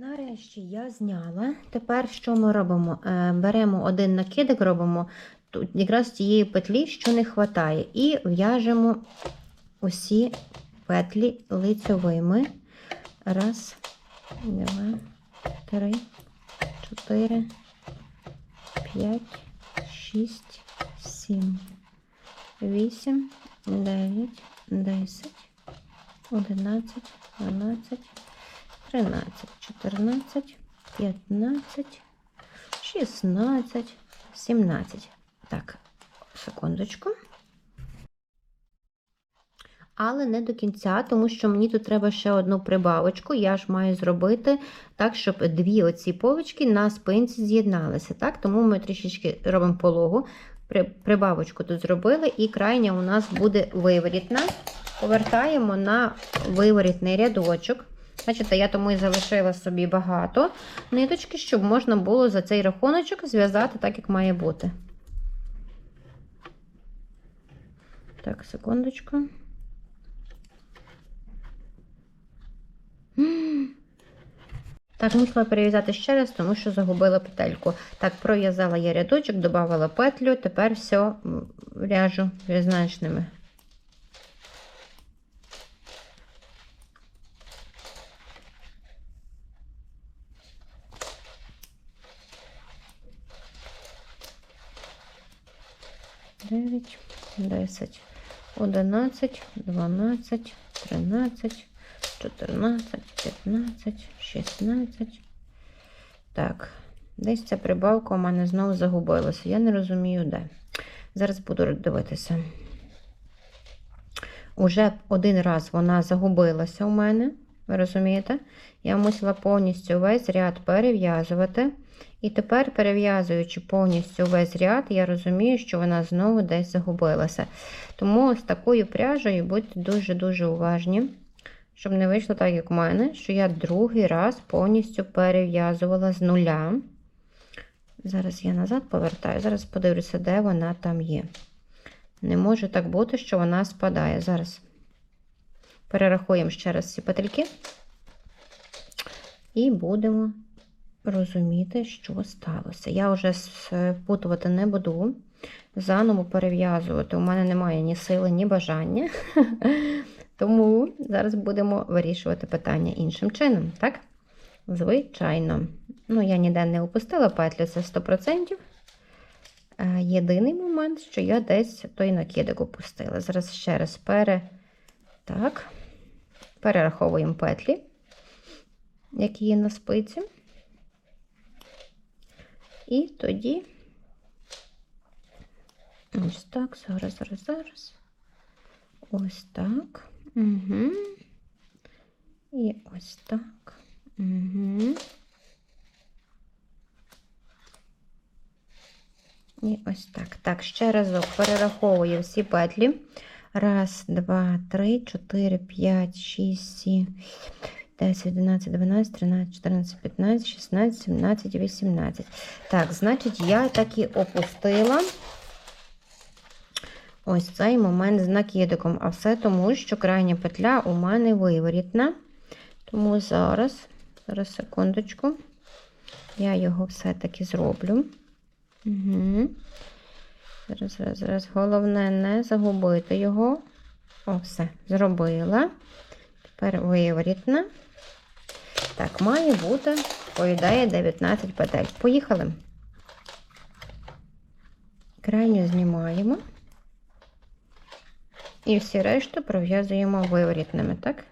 Нарешті я зняла. Тепер що ми робимо? Е, Беремо один накидик, робимо тут якраз тієї петлі, що не вистачає, і в'яжемо усі петлі лицьовими. Раз, два, три, чотири, п'ять, шість, сім, вісім, дев'ять, десять, одинадцять, дванадцять. 13, 14, 15, 16, 17. Так, секундочку. Але не до кінця, тому що мені тут треба ще одну прибавочку. Я ж маю зробити так, щоб дві оці полочки на спинці з'єдналися. Так? Тому ми трішечки робимо пологу. При- Прибавочку тут зробили, і крайня у нас буде виворітна. Повертаємо на виворітний рядочок. Бачите, я тому і залишила собі багато ниточки, щоб можна було за цей рахуночок зв'язати так, як має бути. Так, секундочку. Так, мусила перев'язати ще раз, тому що загубила петельку. Так, пров'язала я рядочок, додавала петлю, тепер все ряжу різночними 9, 10, 11, 12, 13, 14, 15, 16. Так, десь ця прибавка у мене знову загубилася. Я не розумію, де. Зараз буду дивитися. Уже один раз вона загубилася у мене. Ви розумієте? Я мусила повністю весь ряд перев'язувати. І тепер, перев'язуючи повністю весь ряд, я розумію, що вона знову десь загубилася. Тому з такою пряжею будьте дуже-дуже уважні, щоб не вийшло так, як у мене, що я другий раз повністю перев'язувала з нуля. Зараз я назад повертаю, зараз подивлюся, де вона там є. Не може так бути, що вона спадає. Зараз перерахуємо ще раз ці петельки. І будемо розуміти, що сталося. Я вже впутувати не буду, заново перев'язувати. У мене немає ні сили, ні бажання. Тому зараз будемо вирішувати питання іншим чином, так? Звичайно. Ну, я ніде не опустила петлю, це 100%. Е, Єдиний момент, що я десь той накидок опустила. Зараз ще раз пере... так. Перераховуємо петлі, які є на спиці. І тоді ось так, зараз, зараз, зараз. Ось так. Угу. І ось так. Угу. І ось так. Так, ще разок перераховую всі петлі. Раз, два, три, чотири, п'ять, шість, сім, 10, 11, 12, 13, 14, 15, 16, 17, 18. Так, значить, я так і опустила ось цей момент з накидиком. А все тому, що крайня петля у мене виворітна. Тому зараз, зараз, секундочку, я його все-таки зроблю. Угу. Зараз, зараз, зараз. Головне не загубити його. О, все, зробила. Тепер виворітна. Так, має бути, по ідеї, 19 петель. Поїхали. Крайню знімаємо. І всі решту пров'язуємо виворітними, так?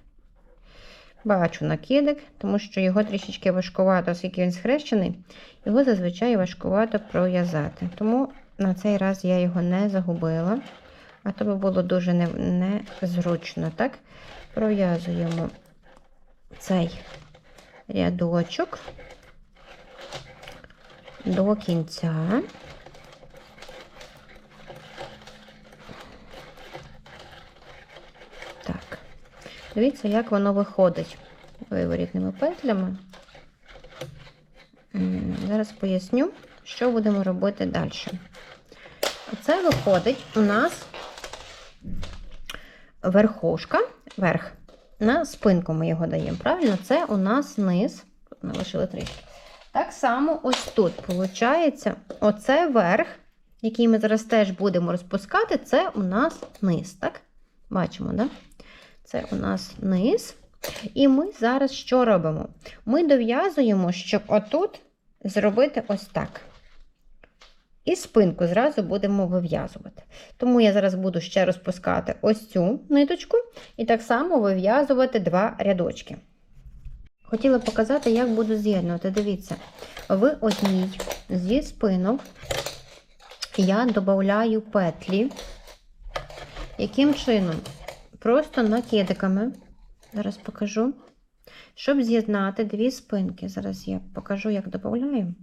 Бачу накидик, тому що його трішечки важкувато, оскільки він схрещений, його зазвичай важкувато пров'язати. Тому на цей раз я його не загубила, а то би було дуже не- незручно, так? Пров'язуємо цей рядочок до кінця. Так, дивіться, як воно виходить виворітними петлями. Зараз поясню, що будемо робити далі. Оце виходить у нас верхушка, верх. На спинку ми його даємо. Правильно? Це у нас низ ми лишили трішки. Так само ось тут, виходить, оце верх, який ми зараз теж будемо розпускати, це у нас низ. Так? Бачимо, да? Це у нас низ. І ми зараз що робимо? Ми дов'язуємо, щоб отут зробити ось так. І спинку зразу будемо вив'язувати. Тому я зараз буду ще розпускати ось цю ниточку і так само вив'язувати два рядочки. Хотіла показати, як буду з'єднувати. Дивіться, в одній зі спинок я додаю петлі. Яким чином? Просто накидиками. Зараз покажу. Щоб з'єднати дві спинки. Зараз я покажу, як додаю.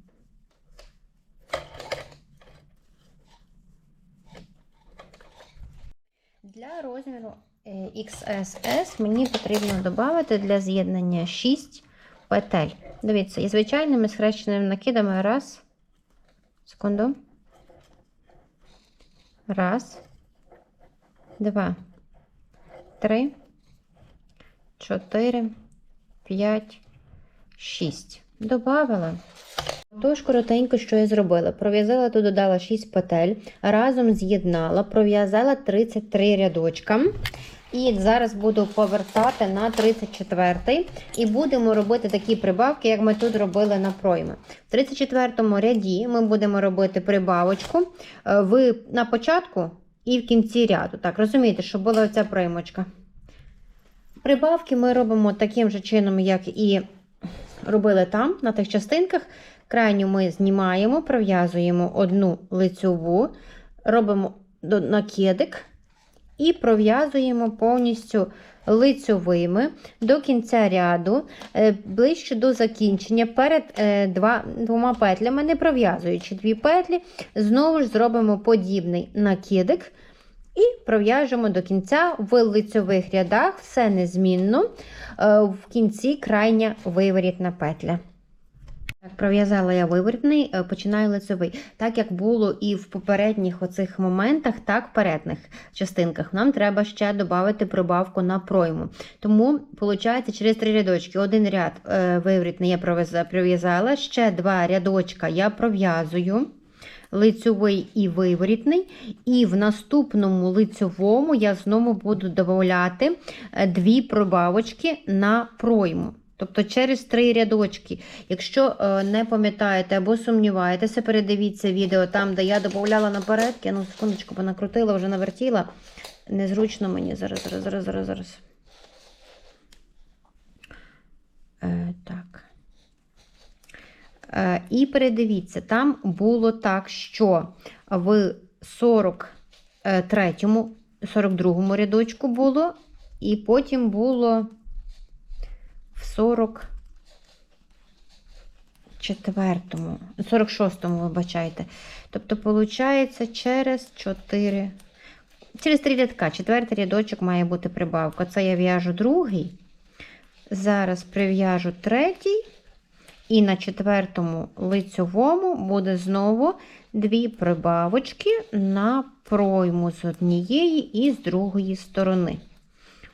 Для розміру е, XSS мені потрібно додати для з'єднання 6 петель. Дивіться, і звичайними схрещеними накидами раз. Секунду. Раз. Два. Три. Чотири. П'ять. Шість. Добавила. Тож коротенько, що я зробила. Пров'язала тут додала 6 петель, разом з'єднала, пров'язала 33 рядочка. І зараз буду повертати на 34 і будемо робити такі прибавки, як ми тут робили на пройми. В 34 ряді ми будемо робити прибавочку е, в, на початку і в кінці ряду. Так, розумієте, щоб була оця приймочка. Прибавки ми робимо таким же чином, як і робили там, на тих частинках. Крайню ми знімаємо, пров'язуємо одну лицьову, робимо накидик і пров'язуємо повністю лицьовими до кінця ряду, е, ближче до закінчення, перед е, два, двома петлями, не пров'язуючи дві петлі, знову ж зробимо подібний накидик. І пров'яжемо до кінця в лицьових рядах, все незмінно, е, в кінці крайня виворітна петля. Пров'язала я виворітний, е, починаю лицевий. Так як було і в попередніх оцих моментах, так в передніх частинках нам треба ще додати прибавку на пройму. Тому, виходить, через три рядочки. Один ряд е, виворітний я пров'язала, ще два рядочка я пров'язую. Лицьовий і виворітний, і в наступному лицьовому я знову буду додати е, дві прибавочки на пройму. Тобто через три рядочки. Якщо е, не пам'ятаєте або сумніваєтеся, передивіться відео там, де я додавала напередки. Ну, секундочку, бо накрутила, вже навертіла. Незручно мені. Зараз, зараз, зараз, зараз, зараз. Е, Так. Е, і передивіться, там було так, що в 43-му, 42-му рядочку було, і потім було в 44-му, 46-му, вибачайте. Тобто, виходить, через 4, через 3 рядка, четвертий рядочок має бути прибавка. Це я в'яжу другий. Зараз прив'яжу третій. І на четвертому лицьовому буде знову дві прибавочки на пройму з однієї і з другої сторони.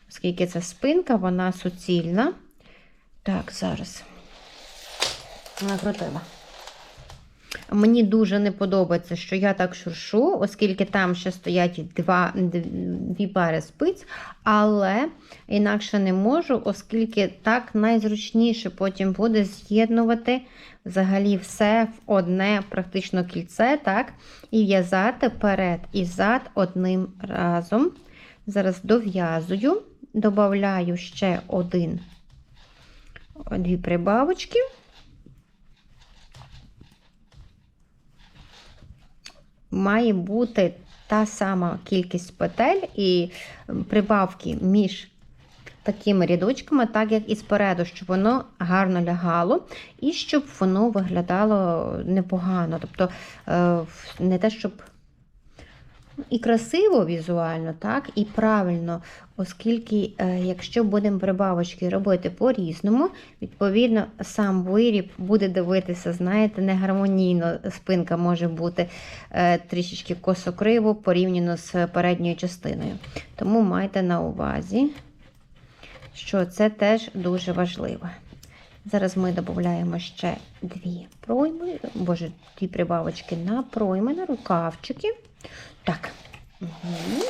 Оскільки це спинка, вона суцільна. Так, зараз накрутила. Мені дуже не подобається, що я так шуршу, оскільки там ще стоять два, дві пари спиць, але інакше не можу, оскільки так найзручніше потім буде з'єднувати взагалі все в одне практично кільце, так, і в'язати перед і зад одним разом. Зараз дов'язую, додаю ще один дві прибавочки. Має бути та сама кількість петель і прибавки між такими рядочками, так як і спереду, щоб воно гарно лягало, і щоб воно виглядало непогано. Тобто е, не те, щоб і красиво візуально, так, і правильно, оскільки, е, якщо будемо прибавочки робити по-різному, відповідно, сам виріб буде дивитися, знаєте, негармонійно спинка може бути е, трішечки косокриво порівняно з передньою частиною. Тому майте на увазі, що це теж дуже важливо. Зараз ми додаємо ще дві пройми, боже, дві прибавочки на пройми, на рукавчики. Так. Угу.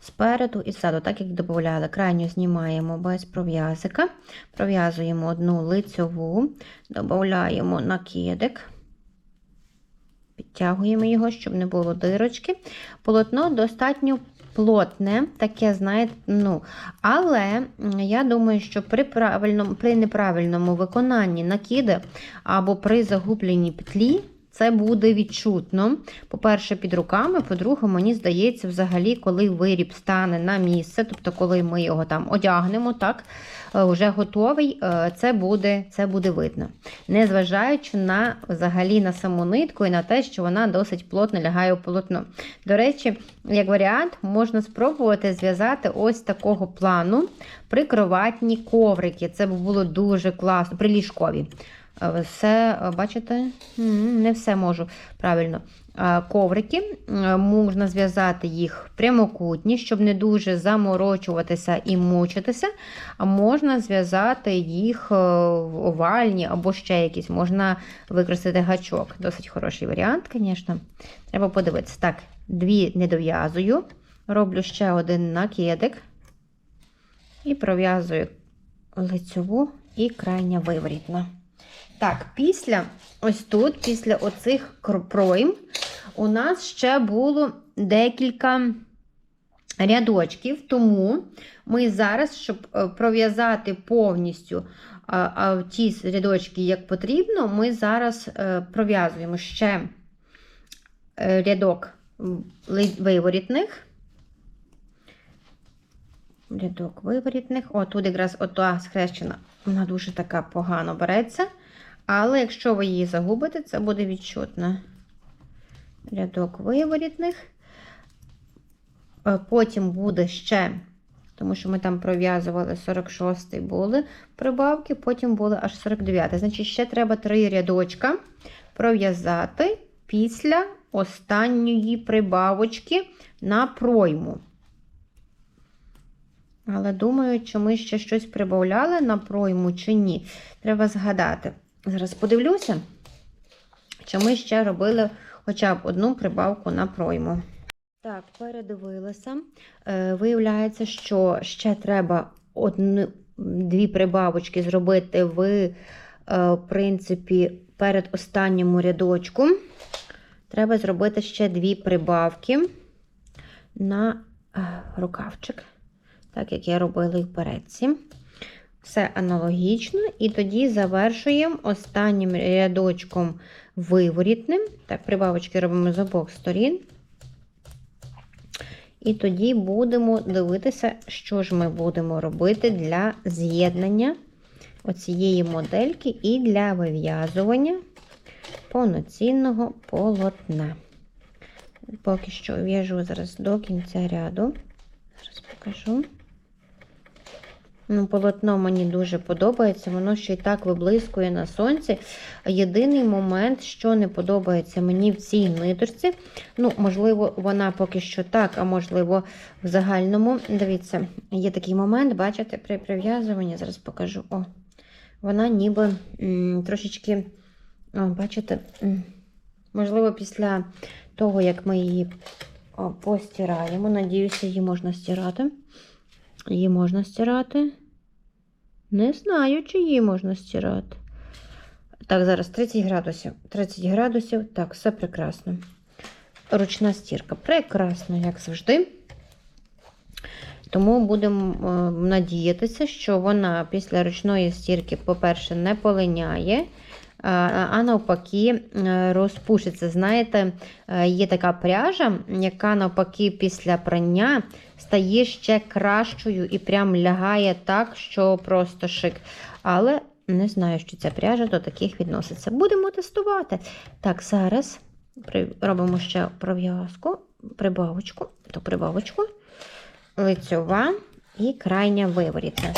Спереду і ззаду, так як додавали, крайню знімаємо без пров'язика, пров'язуємо одну лицьову, додаємо накидик, підтягуємо його, щоб не було дирочки. Полотно достатньо плотне, таке, знаєте, ну, але я думаю, що при правильному, при неправильному виконанні накиди або при загубленні петлі. Це буде відчутно. По-перше, під руками, по-друге, мені здається, взагалі, коли виріб стане на місце, тобто, коли ми його там одягнемо, так, вже готовий, це буде це буде видно. Незважаючи на взагалі на саму нитку і на те, що вона досить плотно лягає у полотно. До речі, як варіант, можна спробувати зв'язати ось такого плану прикроватні коврики. Це було дуже класно, приліжкові. Все, бачите, не все можу правильно. Коврики, можна зв'язати їх прямокутні, щоб не дуже заморочуватися і мучитися. А можна зв'язати їх овальні або ще якісь. Можна використати гачок. Досить хороший варіант, звісно. Треба подивитися. Так, дві не дов'язую. Роблю ще один накидик і пров'язую лицьову і крайня виворітна. Так, після ось тут, після оцих пройм, у нас ще було декілька рядочків, тому ми зараз, щоб пров'язати повністю ті рядочки, як потрібно, ми зараз пров'язуємо ще рядок виворітних. Рядок виворітних. О, тут якраз ота схрещена, вона дуже така погано береться. Але якщо ви її загубите, це буде відчутно. Рядок виворітних. Потім буде ще, тому що ми там пров'язували 46-й були прибавки, потім були аж 49-й. Значить, ще треба три рядочка пров'язати після останньої прибавочки на пройму. Але думаю, чи ми ще щось прибавляли на пройму, чи ні. Треба згадати. Зараз подивлюся, чи ми ще робили хоча б одну прибавку на пройму. Так, передивилася. Е, виявляється, що ще треба одну, дві прибавочки зробити в, е, в принципі, перед останньому рядочку. Треба зробити ще дві прибавки на е, рукавчик, так як я робила і в передці. Все аналогічно, і тоді завершуємо останнім рядочком виворітним. Так, прибавочки робимо з обох сторін. І тоді будемо дивитися, що ж ми будемо робити для з'єднання оцієї модельки і для вив'язування повноцінного полотна. Поки що в'яжу зараз до кінця ряду. Зараз покажу. Ну, Полотно мені дуже подобається, воно ще й так виблискує на сонці. Єдиний момент, що не подобається мені в цій ниточці, ну, можливо, вона поки що так, а можливо, в загальному. Дивіться, є такий момент, бачите, при прив'язуванні, зараз покажу. О, Вона ніби трошечки, о, бачите, можливо, після того, як ми її постираємо, надіюся, її можна стирати. Її можна стирати. Не знаю, чи її можна стирати. Так, зараз 30 градусів. 30 градусів. Так, все прекрасно. Ручна стірка. Прекрасно, як завжди. Тому будемо е, надіятися, що вона після ручної стірки, по-перше, не полиняє а навпаки, е, розпушиться. Знаєте, е, є така пряжа, яка навпаки після прання стає ще кращою і прям лягає так, що просто шик. Але не знаю, що ця пряжа до таких відноситься. Будемо тестувати. Так, зараз робимо ще пров'язку, прибавочку, то прибавочку, лицьова і крайня виворітна.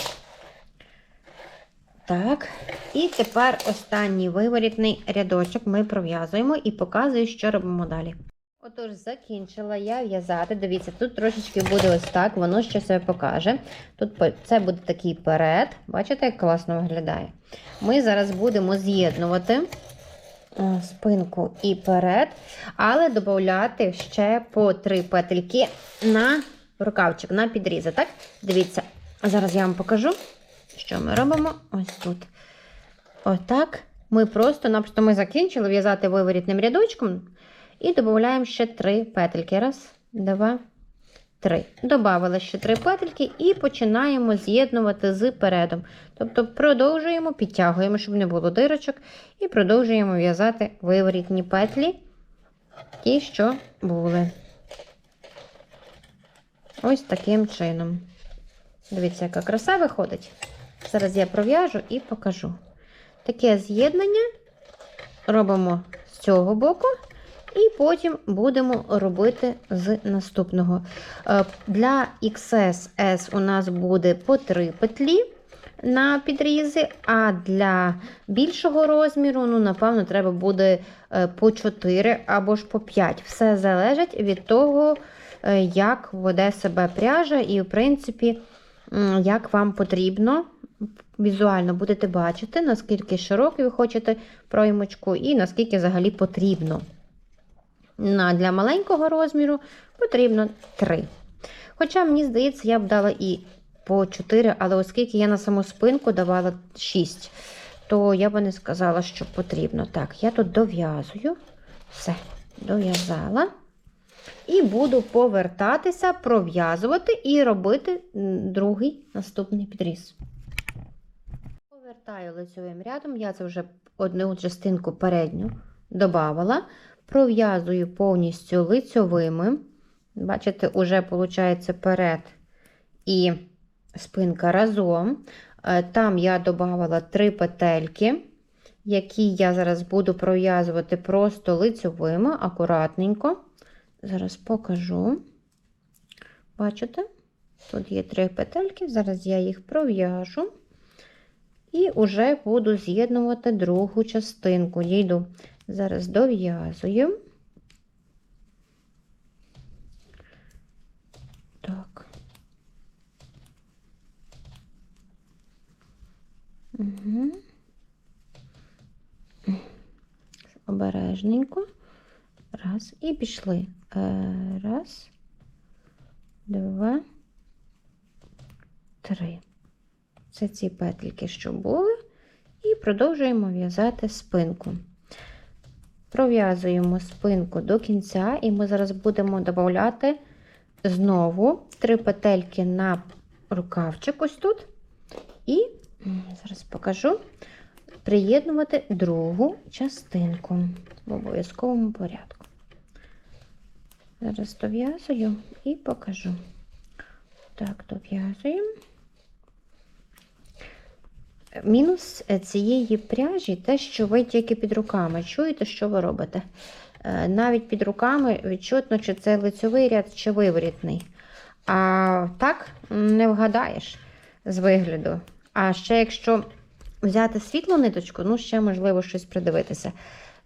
Так, і тепер останній виворітний рядочок ми пров'язуємо і показую, що робимо далі. Отож, закінчила я в'язати. Дивіться, тут трошечки буде ось так, воно ще себе покаже. Тут це буде такий перед. Бачите, як класно виглядає. Ми зараз будемо з'єднувати е, спинку і перед, але додати ще по три петельки на рукавчик, на підрізи. Так? Дивіться, зараз я вам покажу, що ми робимо ось тут. Отак. Ми просто-напросто ми закінчили в'язати виворітним рядочком. І додаємо ще три петельки. Раз, два, три. Добавили ще три петельки і починаємо з'єднувати з передом. Тобто продовжуємо, підтягуємо, щоб не було дирочок, і продовжуємо в'язати виворітні петлі, ті, що були. Ось таким чином. Дивіться, яка краса виходить. Зараз я пров'яжу і покажу. Таке з'єднання робимо з цього боку. І потім будемо робити з наступного. Е, Для XS у нас буде по 3 петлі на підрізи, а для більшого розміру, ну, напевно, треба буде е, по 4 або ж по 5. Все залежить від того, е, як веде себе пряжа, і, в принципі, як вам потрібно. Візуально будете бачити, наскільки широкий ви хочете проймочку, і наскільки взагалі потрібно. Для маленького розміру потрібно 3. Хоча, мені здається, я б дала і по 4, але оскільки я на саму спинку давала 6, то я би не сказала, що потрібно. Так, я тут дов'язую. Все, дов'язала. І буду повертатися, пров'язувати і робити другий наступний підріз. Повертаю лицьовим рядом, я це вже одну частинку передню додавала. Пров'язую повністю лицьовими. Бачите, уже виходить перед і спинка разом. Е, Там я додавала три петельки, які я зараз буду пров'язувати просто лицьовими, акуратненько. Зараз покажу. Бачите? Тут є три петельки, зараз я їх пров'яжу. І вже буду з'єднувати другу частинку. Дійду Зараз дов'язую. Так. Угу. Обережненько. Раз. І пішли. Е, Раз, два, три. Це ці петельки, що були, і продовжуємо в'язати спинку. Пров'язуємо спинку до кінця, і ми зараз будемо додати знову три петельки на рукавчик ось тут. І зараз покажу приєднувати другу частинку в обов'язковому порядку. Зараз дов'язую і покажу. Так, дов'язуємо. Мінус е, цієї пряжі те, що ви тільки під руками чуєте, що ви робите. Е, Навіть під руками відчутно, чи це лицьовий ряд, чи виворітний. А так не вгадаєш з вигляду. А ще якщо взяти світлу ниточку, ну ще можливо щось придивитися.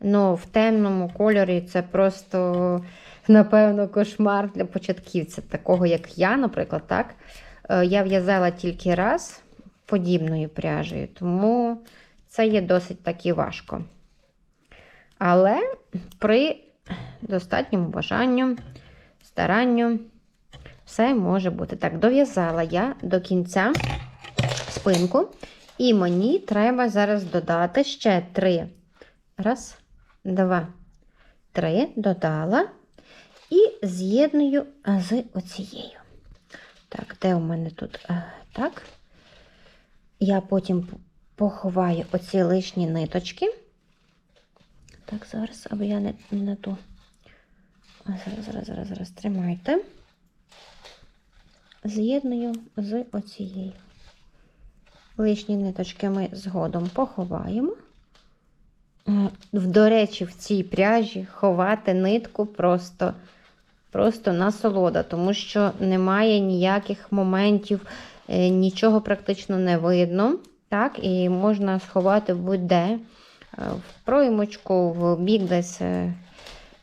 Ну, в темному кольорі це просто, напевно, кошмар для початківця, такого як я, наприклад, так. Е, Я в'язала тільки раз подібною пряжею, тому це є досить таки важко. Але при достатньому бажанню, старанню, все може бути. Так, дов'язала я до кінця спинку, і мені треба зараз додати ще три. Раз, два, три, додала. І з'єдную з оцією. Так, де у мене тут? Е, Так. Я потім поховаю оці лишні ниточки. Так, зараз, аби я не, не ту. Зараз, зараз, зараз, зараз тримайте. З'єдную з оцією. Лишні ниточки ми згодом поховаємо. До речі, в цій пряжі ховати нитку просто, просто насолода, тому що немає ніяких моментів. Е, нічого практично не видно. Так, І можна сховати будь-де, е, в проймочку, в бік десь. е,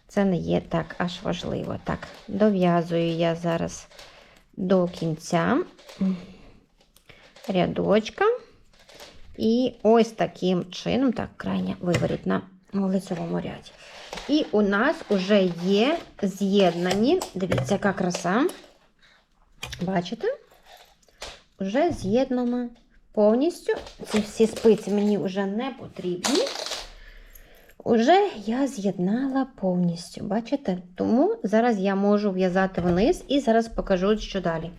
це не є так аж важливо. Так, дов'язую я зараз до кінця рядочка. І ось таким чином, так, крайня виворіть на лицевому ряді. І у нас вже є з'єднані, дивіться, яка краса. Бачите? Вже з'єднано повністю. Ці всі спиці мені вже не потрібні. Уже я з'єднала повністю, бачите? Тому зараз я можу в'язати вниз і зараз покажу, що далі.